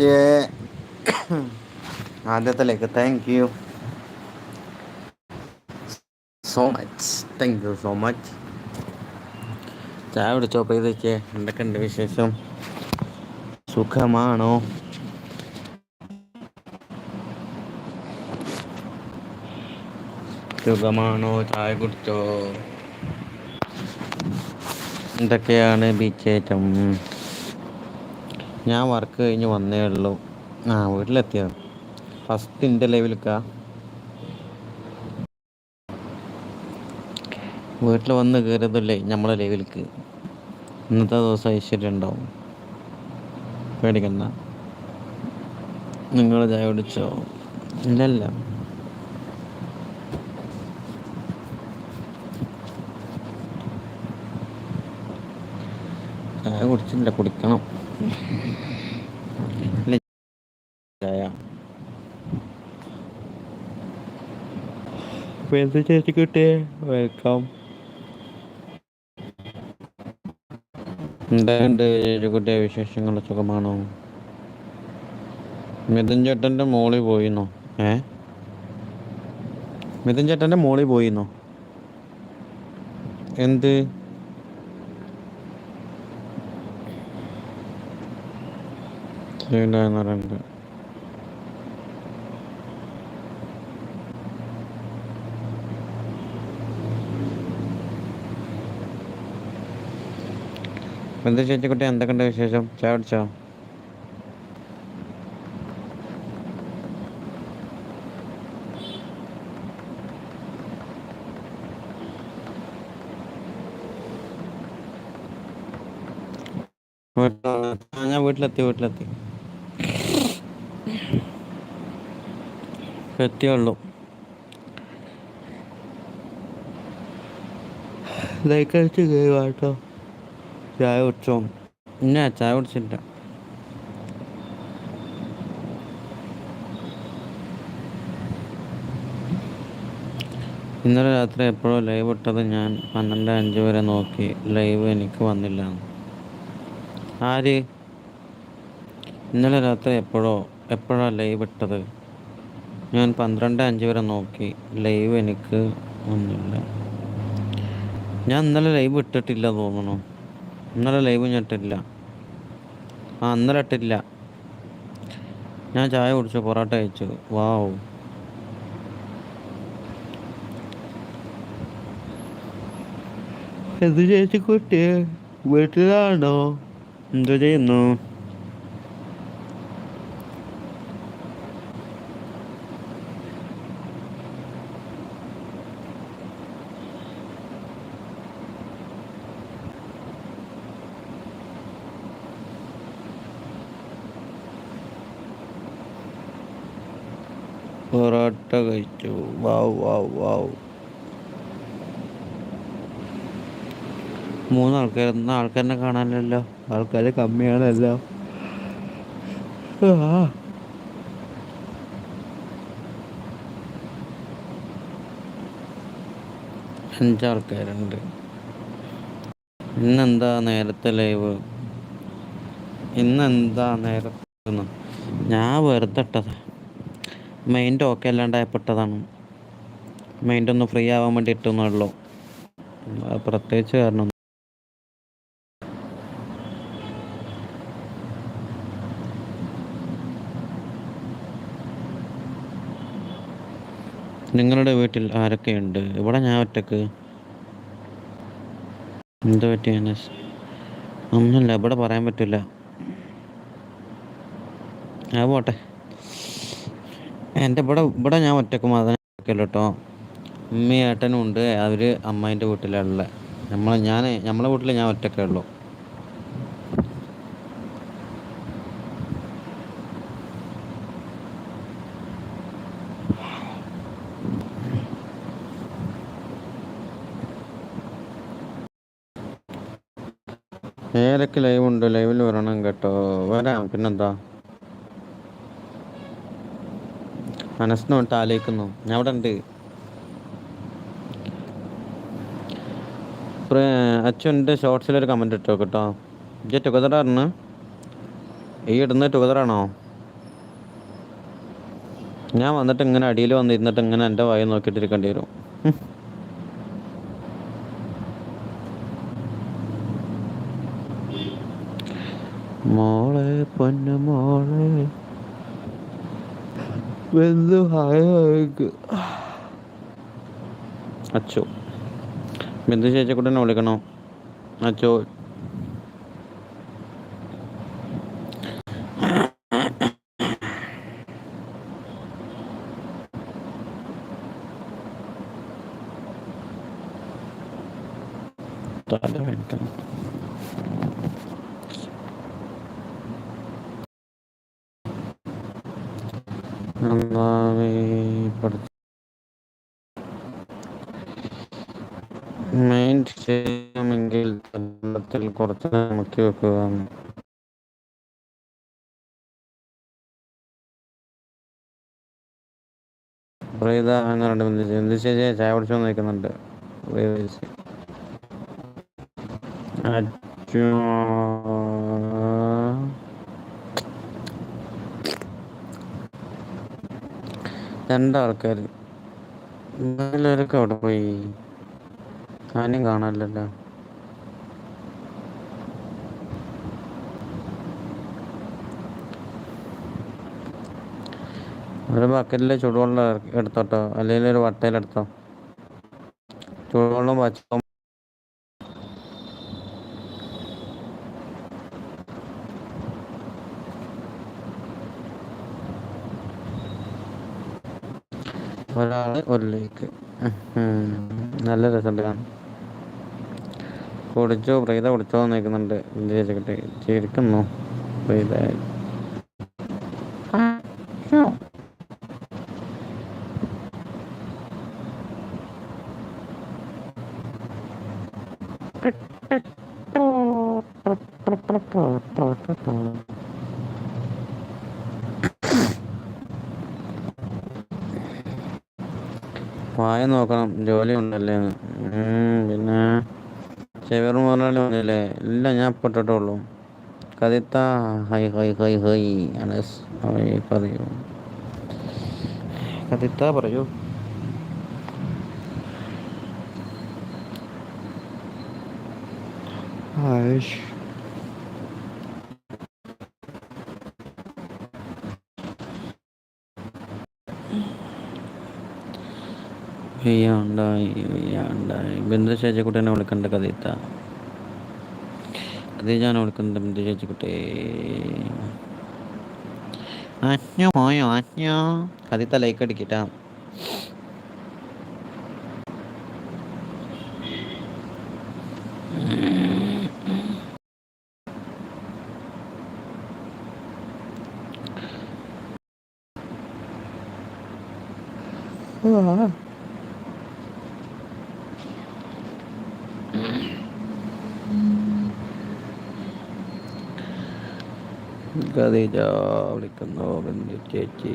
പ്രീതേച്ചിയെ ആദ്യത്തെ like thank you so much thank you so much ചായ കുടിച്ചോ? പ്രീതേച്ചിയെ എന്തൊക്കെയുണ്ട് വിശേഷം? സുഖമാണോ? സുഖമാണോ? ചായ കുടിച്ചോ? എന്തൊക്കെയാണ് ബീച്ചേറ്റം ഞാൻ വർക്ക് കഴിഞ്ഞ് വന്നേ ഉള്ളൂ. ആ വീട്ടിലെത്തിയത് ഫസ്റ്റ് എന്റെ ലൈവിലേക്കാ വീട്ടിൽ വന്ന് കയറിയതല്ലേ നമ്മളെ ലൈവിലേക്ക് ഇന്നത്തെ ദിവസം ഐശ്വര്യം ഉണ്ടാവും. പേടിക്കണ്ട. നിങ്ങൾ ചായ കുടിച്ചോ? ഇല്ലല്ല. ചായ കുടിച്ചില്ല കുടിക്കണം. എന്ത് ചേച്ചി കിട്ടിയേ വെൽക്കം എന്താണ്ട് ചേച്ചിക്കുട്ടിയെ വിശേഷങ്ങൾ? സുഖമാണോ? മിഥുൻ ചേട്ടന്റെ മോളിൽ പോയിന്നോ? ഏ? മിഥുൻ ചേട്ടന്റെ മോളിൽ പോയിന്നോ? എന്ത്? ചെയ്യണ്ടെന്ന് പറയുന്നത്. എന്താ ചേച്ചിക്കുട്ടി എന്തൊക്കെയുണ്ട് വിശേഷം? ചായ കുടിച്ചോ. ഞാൻ വീട്ടിലെത്തി വീട്ടിലെത്തി. എത്തിയുള്ളൂ ലൈക്ക് അടിച്ച് കേട്ടോ. ചായ കുടിച്ചോ? ഇല്ല ചായ കുടിച്ചില്ല. ഇന്നലെ രാത്രി എപ്പോഴോ ലൈവ് ഇട്ടത് ഞാൻ പന്ത്രണ്ട് അഞ്ച് വരെ നോക്കി. ലൈവ് എനിക്ക് വന്നില്ല. ആര്? ഇന്നലെ രാത്രി എപ്പോഴോ എപ്പോഴാണ് ലൈവ് ഇട്ടത് ഞാൻ പന്ത്രണ്ട് അഞ്ച് വരെ നോക്കി. ലൈവ് എനിക്ക് ഒന്നുമില്ല ഞാൻ ഇന്നലെ ലൈവ് ഇട്ടിട്ടില്ല തോന്നുന്നു. ഇന്നലെ ലൈവ് ഞാൻ ഇട്ടില്ല ആ ഇന്നലെ ഇട്ടില്ല ഞാൻ ചായ കുടിച്ചു പൊറോട്ട കഴിച്ചു. വാവ് എന്ത് ചേച്ചി കുട്ടി? വീട്ടിലാണോ? എന്തു ചെയ്യുന്നു? പൊറോട്ട കഴിച്ചു. വാവ് വാവ് വാവ് മൂന്ന് ആൾക്കാർ ഇന്ന് ആൾക്കാരെ കാണാനല്ലോ ആൾക്കാർ കമ്മിയാണല്ലോ. അഞ്ചാൾക്കാരുണ്ട്. ഇന്നെന്താ നേരത്തെ ലൈവ്? ഇന്നെന്താ നേരത്തെ? ഞാൻ വെറുതെ മൈൻഡ് ഓക്കെ അല്ലാണ്ടായപ്പെട്ടതാണ്. മൈൻഡ് ഒന്ന് ഫ്രീ ആവാൻ വേണ്ടി ഇട്ടുന്നുള്ളൂ പ്രത്യേകിച്ച് കാരണം നിങ്ങളുടെ വീട്ടിൽ ആരൊക്കെയുണ്ട്? ഇവിടെ ഞാൻ ഒറ്റയ്ക്ക്. എന്ത് പറ്റി ഒന്നുമില്ല ഇവിടെ പറയാൻ പറ്റില്ല. ആ പോട്ടെ. എന്റെ ഇവിടെ ഇവിടെ ഞാൻ ഒറ്റയ്ക്ക് മാത്രമേ കേട്ടോ. ഉമ്മി ഏട്ടനും ഉണ്ട് അവർ അമ്മേന്റെ വീട്ടിലുള്ള നമ്മൾ ഞാൻ നമ്മളെ വീട്ടിൽ ഞാൻ ഒറ്റക്കേ ഉള്ളൂ. ഏതൊക്കെ ലൈവ് ഉണ്ട് ലൈവിൽ വരണം കേട്ടോ. വരാം. പിന്നെന്താ? മനസ്സിനോട്ട് ആലോചിക്കുന്നു. ഞാൻ അവിടെ ഉണ്ട്. അച്ഛന്റെ ഷോർട്സിലൊരു കമന്റ് ഇട്ടോ കേട്ടോ. ഇജ ടുഗദറാണ് ഈ ഇടുന്ന ടുഗതറാണോ ഞാൻ വന്നിട്ട് ഇങ്ങനെ അടിയിൽ വന്നിരുന്നിട്ട് ഇങ്ങനെ എന്റെ വായി നോക്കിയിട്ടിരിക്കേണ്ടി വരും. മോളെ പൊന്നു മോളെ. വെന്തു അച്ചോ. ബിന്ദു ചേച്ചിക്കുട്ടനെ വിളിക്കണോ? അച്ചോ മൈൻഡ് ചെയ്യാമെങ്കിൽ തലത്തിൽ കുറച്ച് മുക്കി വെക്കുക പ്രീത എന്നുണ്ട് ബന്ധിച്ച് എന്ത് ചേച്ചി ചായ കുടിച്ചു നിൽക്കുന്നുണ്ട്. രണ്ടാൾക്കാർ അവിടെ പോയി? ആരും കാണാനില്ലല്ലോ. ഒരു ബക്കറ്റിൽ ചൂടുവെള്ളം എടുത്തോട്ടോ? അല്ലെങ്കിൽ ഒരു വട്ടയിലെടുത്തോ ചൂടുവെള്ളം വച്ചോ? ഒരാൾ ഒരു ലേക്ക് നല്ല രസമുണ്ട് കാണാൻ. കുടിച്ചോ പ്രീത കുടിച്ചോ നിൽക്കുന്നുണ്ട് ചേച്ചിക്കിട്ട് ചിരിക്കുന്നു. പ്രീത. വായ നോക്കണം. ജോലി ഉണ്ടല്ലേ പിന്നെ ചെവർ മുതലാളി വന്നില്ലേ ഇല്ല ഞാൻ പെട്ടിട്ടുള്ളൂ കതിത്ത hi hi hi hi Anas പറയൂ. കതിത്ത പറയൂ. ആയിഷ്. വെയ്യാണ്ടായി വെയ്യാണ്ടായി ബിന്ദു ചേച്ചിക്കുട്ടീനെ വിളിക്കണ്ട കഥീത്ത ഞാൻ വിളിക്കുന്നത് ബിന്ദു ആജ്ഞ അഞ്ഞോ പോയോ അഞ്ഞോ? ലൈക്ക് അടിക്കട്ടാ. ഖദീജ വിളിക്കുന്നു ബിന്ദു ചേച്ചി.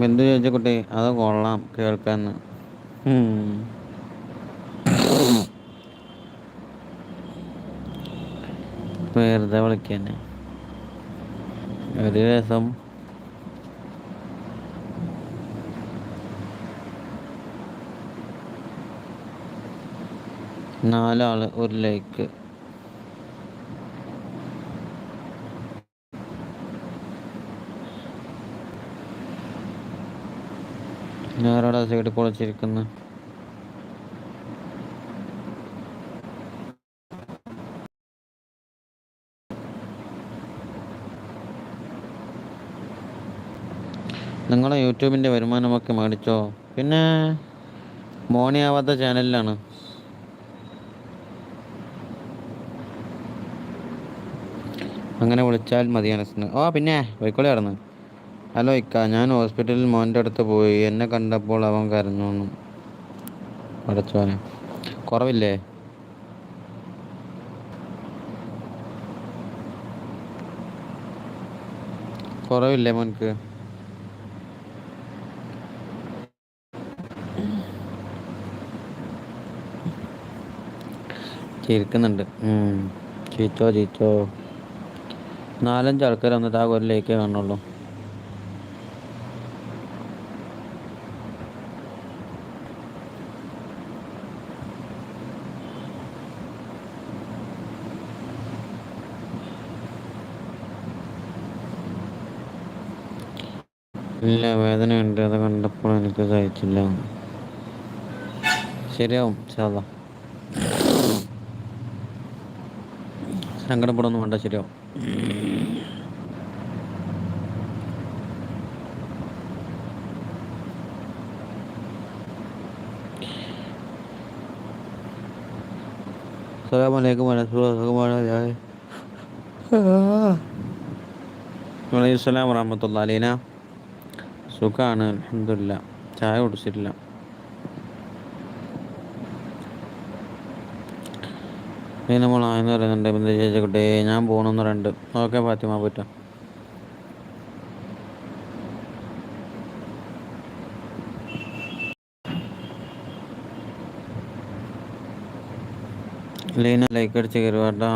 ബിന്ദു ചേച്ചി കുട്ടി അത് കൊള്ളാം കേൾക്കാൻ വെറുതെ വിളിക്കന്നെ ഒരു രസം. നാലാൾ ഒരു ലൈക്ക്. ഞാനവിടെ സൈഡ് പൊളിച്ചിരിക്കുന്നു. നിങ്ങളെ യൂട്യൂബിന്റെ വരുമാനമൊക്കെ മേടിച്ചോ? പിന്നെ മോണിയാവാത്ത ചാനലിലാണ് അങ്ങനെ വിളിച്ചാൽ മതി സ്നേഹ ഓ പിന്നെ പോയിക്കോളി കടന്ന്. ഹലോ ഇക്ക. ഞാൻ ഹോസ്പിറ്റലിൽ മോന്റെ അടുത്ത് പോയി. എന്നെ കണ്ടപ്പോൾ അവൻ കരഞ്ഞു വന്നു. അടച്ചോനെ കുറവില്ലേ? കുറവില്ലേ മോനക്ക് ചിരിക്കുന്നുണ്ട്. ചീച്ചോ ചീച്ചോ നാലഞ്ച് ആൾക്കാർ വന്നിട്ട് ആ ഒരു ലൈക്കേ കാണുള്ളൂ ഇല്ല വേദനയുണ്ട്. അത് കണ്ടപ്പോൾ എനിക്ക് സഹിച്ചില്ല. ശരിയാവും സാധാ സങ്കടപ്പെടൊന്നും വേണ്ട ശരിയാവും. അസ്സലാമലൈക്കും വലൈഹിസ്സലാം വറഹമത്തുള്ള അലീന സുഖമാണ് അലഹമില്ല ചായ കുടിച്ചിട്ടില്ല. നമ്മൾ ആയെന്ന് പറയുന്നുണ്ട് എന്താ ചേച്ചി കുട്ടി ഞാൻ പോകണമെന്ന് പറയുന്നുണ്ട് ഓക്കെ ഫാത്തിമ പോയിട്ടോ. ലീന ലൈക്ക് അടിച്ച് കയറുവാട്ടോ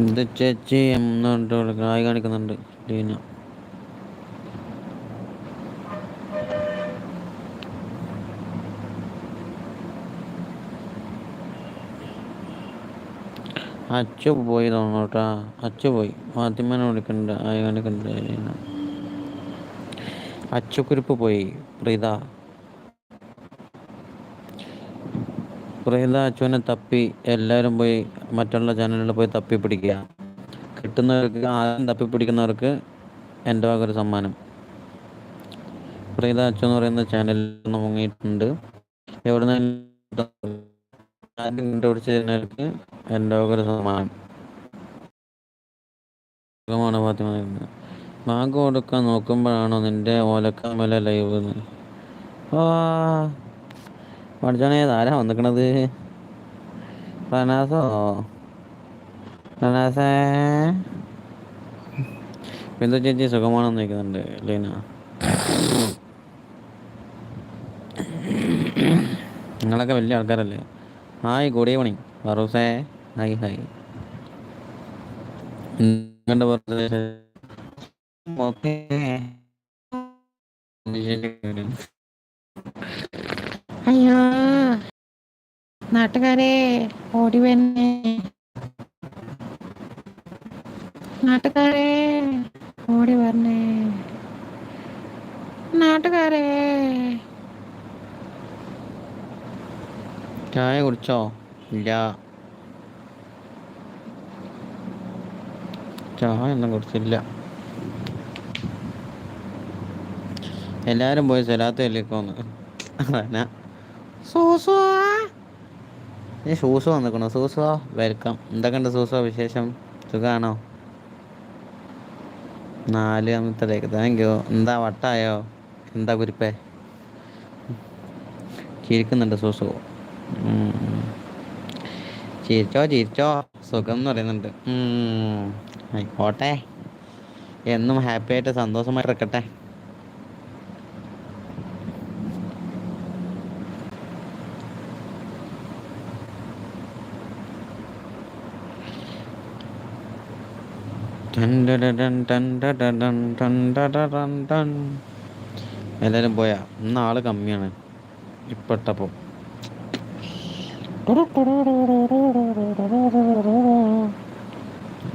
ഇത് ചേച്ചി എന്നുണ്ട് കായ് കാണിക്കുന്നുണ്ട് ലീന അച്ചു പോയി തോന്നുന്നു അച്ച പോയി ഫാത്തിമനെ വിളിക്കണ്ട. ആയി കാണിക്കുന്നുണ്ട് ലീന അച്ചുക്കുരിപ്പ് പോയി. പ്രീത. പ്രീത അച്ചുവിനെ തപ്പി എല്ലാവരും പോയി മറ്റുള്ള ചാനലുകളിൽ പോയി തപ്പി പിടിക്കുക. കിട്ടുന്നവർക്ക് ആദ്യം തപ്പി പിടിക്കുന്നവർക്ക് എന്റെ ഭാഗമൊരു സമ്മാനം. പ്രീത അച്ചു എന്ന് പറയുന്ന ചാനലിൽ നിന്ന് മുങ്ങിയിട്ടുണ്ട്. എവിടെ നിന്ന് ആദ്യം വക ഒരു സമ്മാനം. സുഖമാണ് ഫാത്തിമ ബാങ്ക് കൊടുക്കാൻ നോക്കുമ്പോഴാണോ നിന്റെ ഓലക്കാമല ലൈവ് പഠിച്ചാണേ ആരാ വന്നിക്കണത്? റനാസോ? റനാസേ? ബിന്ദു ചേച്ചി സുഖമാണെന്ന് നിൽക്കുന്നുണ്ട് ലീന. നിങ്ങളൊക്കെ വലിയ ആൾക്കാരല്ലേ? ഹായ് ഗുഡ് ഈവനിങ് ഫറൂസേ ഹായ് ഹായ് അയ്യോ. നാട്ടുകാരെ ഓടി വന്നെ നാട്ടുകാരെ ഓടി വരണേ. നാട്ടുകാരെ. ചായ കുടിച്ചോ ഇല്ല. ചായ ഒന്നും കുടിച്ചില്ല. എല്ലാരും പോയി സ്ഥലത്ത് ചൊല്ലിക്കോന്ന് അതന്നെ സൂസോ. ഏ സൂസു വന്നിക്കണോ. സൂസോ വെൽക്കം. എന്തൊക്കെയുണ്ട് സൂസോ വിശേഷം? സുഖാണോ? നാല് അന്നത്തേക്ക്. താങ്ക് യു എന്താ വട്ടായോ? എന്താ കുരിപ്പേ? ചിരിക്കുന്നുണ്ട് സൂസു. ചിരിച്ചോ ചിരിച്ചോ സുഖം എന്ന് പറയുന്നുണ്ട്. ആയിക്കോട്ടെ എന്നും ഹാപ്പി ആയിട്ട് ടടടൻ ടൻ. എല്ലാരും പോയാ ഇന്ന് ആൾ കമ്മിയാണ് ഇപ്പട്ടപ്പോ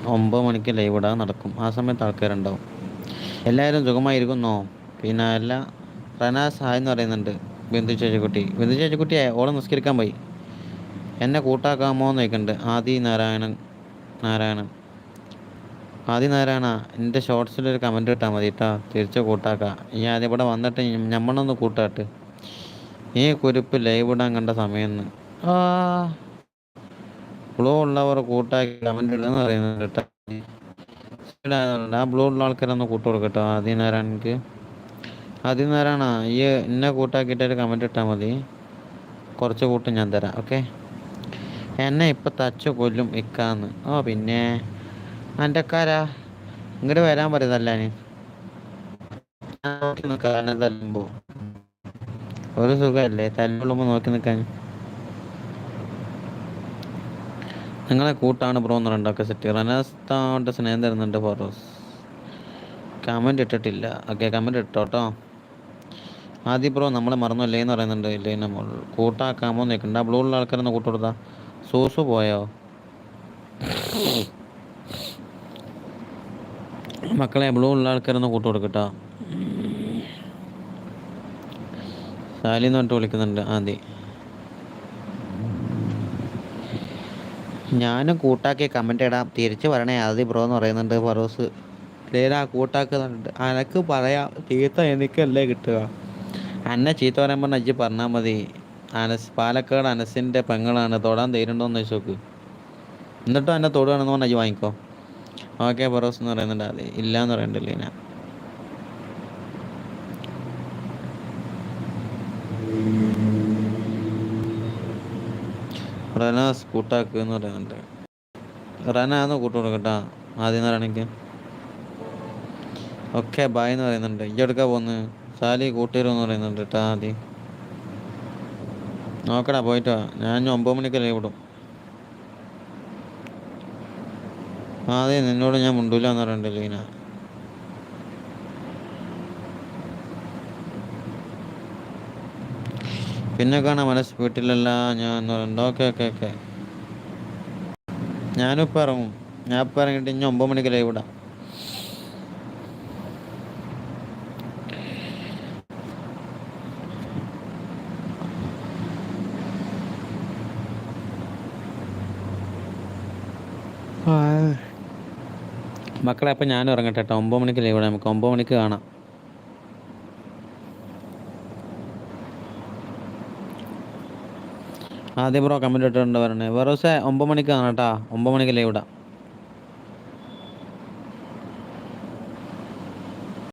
ഒമ്പത് മണിക്ക് ലൈവ് ഇടാൻ നടക്കും. ആ സമയത്ത് ആൾക്കാരുണ്ടാവും. എല്ലാവരും സുഖമായിരിക്കുന്നോ? പിന്നെ അല്ല റനാസ് ഹായ് എന്ന് പറയുന്നുണ്ട്. ബിന്ദു ചേച്ചിക്കുട്ടി. ബിന്ദു ചേച്ചിക്കുട്ടി ഓളെ നിസ്കരിക്കാൻ പോയി. എന്നെ കൂട്ടാക്കാമോ എന്ന് ചോദിക്കുന്നുണ്ട്. ആദി നാരായണൻ നാരായണൻ. ആദി നാരായണ എന്റെ ഷോർട്സിൽ ഒരു കമന്റ് ഇട്ടാൽ മതി കേട്ടോ തിരിച്ച് കൂട്ടാക്കാം. ഇനി ആദ്യം ഇവിടെ വന്നിട്ട് ഞമ്മളൊന്ന് കൂട്ടാട്ട്. ഈ കുരിപ്പ് ലൈവ് ഇടാൻ കണ്ട ആ ബ്ലൂ ഉള്ളവർ കൂട്ടാക്കി കമന്റ് ഇടുന്ന പറയുന്നത് കേട്ടോ. ആ ബ്ലൂ ഉള്ള ആൾക്കാരൊന്ന് കൂട്ട് കൊടുക്കട്ടോ ആദ്യം നാരായണക്ക് ആദ്യം നാരായണ ഈ എന്നെ കൂട്ടാക്കിയിട്ട് ഒരു കമന്റ് ഇട്ടാൽ മതി. കുറച്ച് കൂട്ട് ഞാൻ തരാം ഓക്കെ എന്നെ ഇപ്പം തച്ചു കൊല്ലും ഇക്കാന്ന്. ഓ പിന്നെ എന്റെ അക്കാരാ ഇങ്ങോട്ട് വരാൻ പറയുന്നല്ല ഞാൻ തല്ലുമ്പോൾ ഒരു സുഖമല്ലേ തല്ലുള്ളുമ്പോൾ നോക്കി നിൽക്കാൻ നിങ്ങളെ കൂട്ടാണ് ബ്രോ എന്ന് ഒക്കെ സെറ്റ് റനസ്താണ്ട് സ്നേഹം തരുന്നുണ്ട് ഫോറോസ് കമന്റ് ഇട്ടിട്ടില്ല. ഓക്കെ കമന്റ് ഇട്ടോട്ടോ ആദ്യം ബ്രോ നമ്മളെ മറന്നല്ലേ എന്ന് പറയുന്നുണ്ട് ഇല്ലേ നമ്മൾ. കൂട്ടാക്കാമോ നിൽക്കണ്ട ബ്ലൂ ഉള്ള ആൾക്കാരൊന്ന് കൂട്ടുകൊടുത്താ സൂസു പോയോ? മക്കളെ ബ്ലൂ ഉള്ള ആൾക്കാരൊന്ന് കൂട്ടു കൊടുക്കട്ടോ സാലിന്ന് പറഞ്ഞിട്ട് വിളിക്കുന്നുണ്ട്. ആദ്യം. ഞാനും കൂട്ടാക്കി കമന്റ് ഇടാം. തിരിച്ച് പറയണേ ആദി ബ്രോ എന്ന് പറയുന്നുണ്ട് ഫറോസ്. ലേരാ കൂട്ടാക്കുന്നുണ്ട്. അനക്ക് പറയാം ചീത്ത എനിക്കല്ലേ കിട്ടുക? അന്നെ ചീത്ത പറയാൻ പറഞ്ഞ അജ്ജി പറഞ്ഞാൽ മതി. അനസ് പാലക്കാട് അനസിന്റെ പെങ്ങളാണ്. തൊടാൻ തീരുണ്ടോന്ന് ചോദിച്ചു നോക്ക്. എന്നിട്ടും എന്നെ തൊടുകയാണെന്ന് പറഞ്ഞാൽ അജ്ജി വാങ്ങിക്കോ. ഓക്കെ ഫറോസ് എന്ന് പറയുന്നുണ്ട് അതെ ഇല്ലയെന്ന് എന്ന് പറയണ്ടല്ലേ ഞാൻ റനാസ് കൂട്ടാക്ക് എന്ന് പറയുന്നുണ്ട് റനാന്ന് കൂട്ടു കൊടുക്കട്ടാ ആദ്യം എന്ന് പറയണെങ്കിൽ ഓക്കെ ബായ് എന്ന് പറയുന്നുണ്ട്. ഈ എടുക്കാൻ പോന്ന് സാലി കൂട്ടുകാരെന്ന് പറയുന്നുണ്ട് കേട്ടാ ആദ്യം. നോക്കടാ പോയിട്ടോ ഞാൻ ഒമ്പത് മണിക്ക് ലീവ് വിടും ആദ്യം നിന്നോട് ഞാൻ മുണ്ടൂല എന്ന് പറയണ്ടല്ലോ ലീന. പിന്നെ കാണാൻ മനസ്സ് വീട്ടിലല്ല. ഞാൻ ഓക്കെ ഓക്കെ ഓക്കെ. ഞാനും ഇറങ്ങും. ഞാൻ ഇറങ്ങിയിട്ട് ഇനി ഒമ്പത് മണിക്ക് ലൈവ് ഇടാം. മക്കളെ അപ്പം ഞാനും ഇറങ്ങട്ടെ കേട്ടോ ഒമ്പത് മണിക്ക് ലൈവ് ഇടാം. നമുക്ക് ഒമ്പത് മണിക്ക് കാണാം. ആദ്യം ബ്രോ കമന്റ് ഇട്ടിട്ടുണ്ട് പറഞ്ഞത് വെറോസെ ഒമ്പത് മണിക്കാണ് കാണാം കേട്ടോ. ഒമ്പത് മണിക്ക് ലൈവ് ഇടാം